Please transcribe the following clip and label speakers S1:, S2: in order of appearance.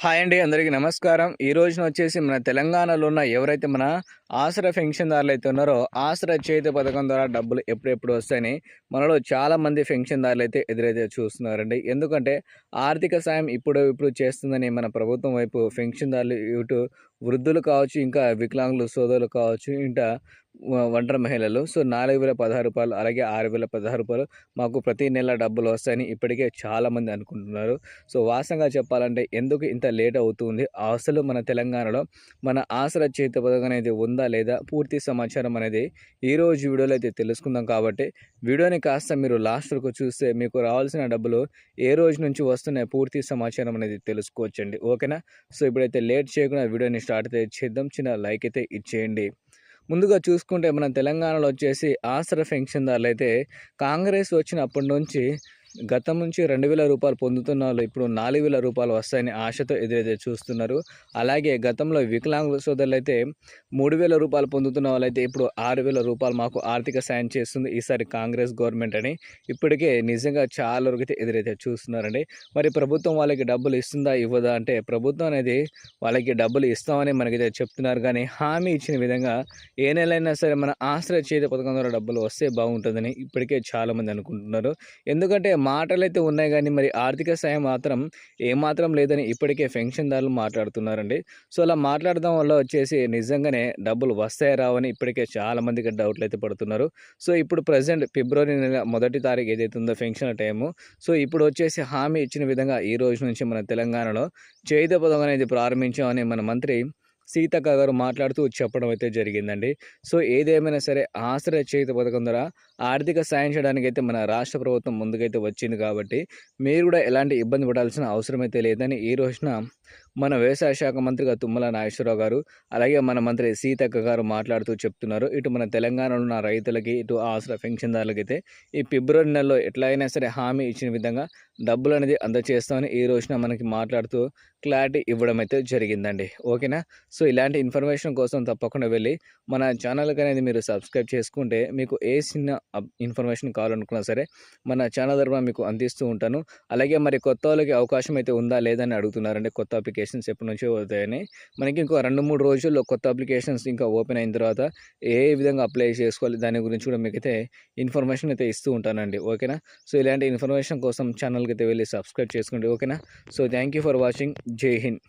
S1: Hi అండి అందరికీ నమస్కారం. ఈ రోజున వచ్చేసి మన తెలంగాణలో ఉన్న ఎవరైతే మన ఆసరా పెన్షన్దారులు అయితే ఉన్నారో ఆసరా చేతి పథకం ద్వారా డబ్బులు ఎప్పుడెప్పుడు వస్తాయని మనలో చాలామంది పెన్షన్దారులు అయితే ఎదురైతే చూస్తున్నారండి. ఎందుకంటే ఆర్థిక సాయం ఇప్పుడు ఇప్పుడు చేస్తుందని మన ప్రభుత్వం వైపు పెన్షన్దారులు ఇటు వృద్ధులు కావచ్చు ఇంకా వికలాంగులు సోదరులు కావచ్చు ఇంకా ఒంటరి మహిళలు. సో నాలుగు వేల పదహారు రూపాయలు అలాగే ఆరు వేల పదహారు రూపాయలు మాకు ప్రతి నెల డబ్బులు వస్తాయని ఇప్పటికే చాలామంది అనుకుంటున్నారు. సో వాసంగా చెప్పాలంటే ఎందుకు ఇంత లేట్ అవుతుంది? అసలు మన తెలంగాణలో మన ఆసరా చేతి పథకం అనేది ఉందా లేదా? పూర్తి సమాచారం అనేది ఈ రోజు వీడియోలో అయితే తెలుసుకుందాం కాబట్టి వీడియోని కాస్త మీరు లాస్ట్ వరకు చూస్తే మీకు రావాల్సిన డబ్బులు ఏ రోజు నుంచి వస్తున్నాయి పూర్తి సమాచారం అనేది తెలుసుకోవచ్చండి. ఓకేనా? సో ఇప్పుడైతే లేట్ చేయకుండా వీడియోని స్టార్ట్ అయితే చేద్దాం. చిన్న లైక్ అయితే ఇచ్చేయండి. ముందుగా చూసుకుంటే మన తెలంగాణలో వచ్చేసి ఆసర పెన్షన్దారులు అయితే కాంగ్రెస్ వచ్చినప్పటి నుంచి గతం నుంచి రెండు వేల రూపాయలు పొందుతున్న వాళ్ళు ఇప్పుడు నాలుగు వేల రూపాయలు వస్తాయని ఆశతో ఎదురైతే చూస్తున్నారు. అలాగే గతంలో వికలాంగుల సోదరులు అయితే మూడు వేల రూపాయలు పొందుతున్న వాళ్ళైతే ఇప్పుడు ఆరు వేల రూపాయలు మాకు ఆర్థిక సాయం చేస్తుంది ఈసారి కాంగ్రెస్ గవర్నమెంట్ అని ఇప్పటికే నిజంగా చాలా వరకు అయితే ఎదురైతే చూస్తున్నారండి. మరి ప్రభుత్వం వాళ్ళకి డబ్బులు ఇస్తుందా ఇవ్వదా అంటే ప్రభుత్వం అనేది వాళ్ళకి డబ్బులు ఇస్తామని మనకైతే చెప్తున్నారు. కానీ హామీ ఇచ్చిన విధంగా ఏ నెలైనా సరే మన ఆశ్రయ చేత పథకం ద్వారా డబ్బులు వస్తే బాగుంటుందని ఇప్పటికే చాలామంది అనుకుంటున్నారు. ఎందుకంటే మాటలు అయితే ఉన్నాయి కానీ మరి ఆర్థిక సాయం మాత్రం ఏమాత్రం లేదని ఇప్పటికే పెన్షన్దారులు మాట్లాడుతున్నారండి. సో అలా మాట్లాడడం వల్ల వచ్చేసి నిజంగానే డబ్బులు వస్తాయి రావని ఇప్పటికే చాలామందికి డౌట్లు అయితే పడుతున్నారు. సో ఇప్పుడు ప్రజెంట్ ఫిబ్రవరి నెల మొదటి తారీఖు ఏదైతే ఉందో పెన్షన్ టైము. సో ఇప్పుడు వచ్చేసి హామీ ఇచ్చిన విధంగా ఈ రోజు నుంచి మన తెలంగాణలో చేయుత పథకం అనేది ప్రారంభించామని మన మంత్రి సీతక్క గారు మాట్లాడుతూ చెప్పడం అయితే జరిగిందండి. సో ఏదేమైనా సరే ఆశ్రయ చేతి పథకం ద్వారా ఆర్థిక సాయం చేయడానికి అయితే మన రాష్ట్ర ప్రభుత్వం ముందుకైతే వచ్చింది కాబట్టి మీరు కూడా ఎలాంటి ఇబ్బంది పడాల్సిన అవసరం అయితే లేదని ఈ రోజున మన వ్యవసాయ శాఖ మంత్రిగా తుమ్మల నాగేశ్వరరావు గారు అలాగే మన మంత్రి సీతక్క గారు మాట్లాడుతూ చెప్తున్నారు. ఇటు మన తెలంగాణలో ఉన్న రైతులకి ఇటు ఆసరా పెన్షన్దారులకి అయితే ఈ ఫిబ్రవరి నెలలో ఎట్లా అయినా సరే హామీ ఇచ్చిన విధంగా డబ్బులు అనేది అందజేస్తామని ఈ రోజున మనకి మాట్లాడుతూ క్లారిటీ ఇవ్వడం అయితే జరిగిందండి. ఓకేనా? సో ఇలాంటి ఇన్ఫర్మేషన్ కోసం తప్పకుండా వెళ్ళి మన ఛానల్కి అనేది మీరు సబ్స్క్రైబ్ చేసుకుంటే మీకు ఏ చిన్న ఇన్ఫర్మేషన్ కావాలనుకున్నా సరే మన ఛానల్ తరఫున మీకు అందిస్తూ ఉంటాను. అలాగే మరి కొత్త వాళ్ళకి అవకాశం అయితే ఉందా లేదని అడుగుతున్నారండి కొత్త అప్లికేషన్స్ ఎప్పటి నుంచో అవుతాయని మనకి ఇంకో రెండు మూడు రోజుల్లో కొత్త అప్లికేషన్స్ ఇంకా ఓపెన్ అయిన తర్వాత ఏ విధంగా అప్లై చేసుకోవాలి దాని గురించి కూడా మీకైతే ఇన్ఫర్మేషన్ అయితే ఇస్తూ ఉంటానండి. ఓకేనా? సో ఇలాంటి ఇన్ఫర్మేషన్ కోసం ఛానల్కి అయితే వెళ్ళి సబ్స్క్రైబ్ చేసుకోండి. ఓకేనా? So thank you for watching. Jai Hind.